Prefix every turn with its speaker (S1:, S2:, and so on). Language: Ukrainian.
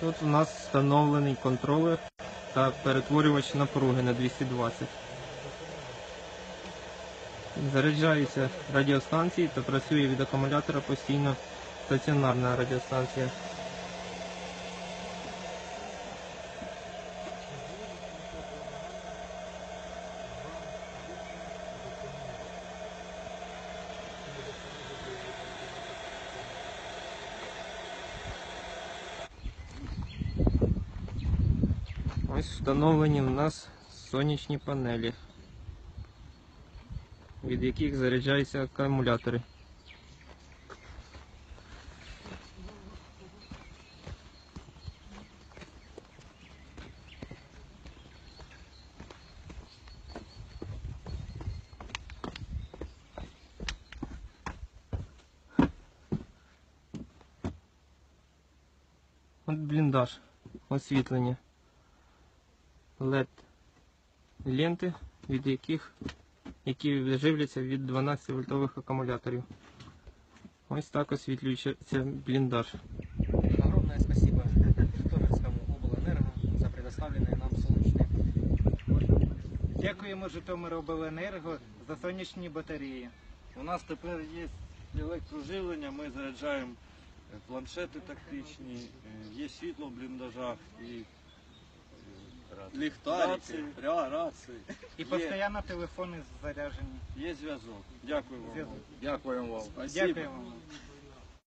S1: Тут у нас встановлений контролер та перетворювач напруги на 220. Заряджаються радіостанції та працює від акумулятора постійно стаціонарна радіостанція. Ось встановлені в нас сонячні панелі, від яких заряджаються акумулятори. От бліндаж, освітлення. LED ленти, від яких які живляться від 12 вольтових акумуляторів. Ось так освітлюється бліндаж.
S2: Огромное спасибо Житомирскому облэнерго за предоставленные нам солнечные
S3: Дякуємо Житомиробленерго за сонячні батареї.
S4: У нас тепер є електроживлення, ми заряджаємо е, планшети тактичні, е, є світло в бліндажах і е,
S5: Ліхтарики, ря- рації.
S3: І
S4: Є.
S3: постійно телефони заряджені.
S4: є зв'язок. Дякую вам.
S3: Зв'язок.
S5: Дякуємо вам.
S3: Дякуємо. вам.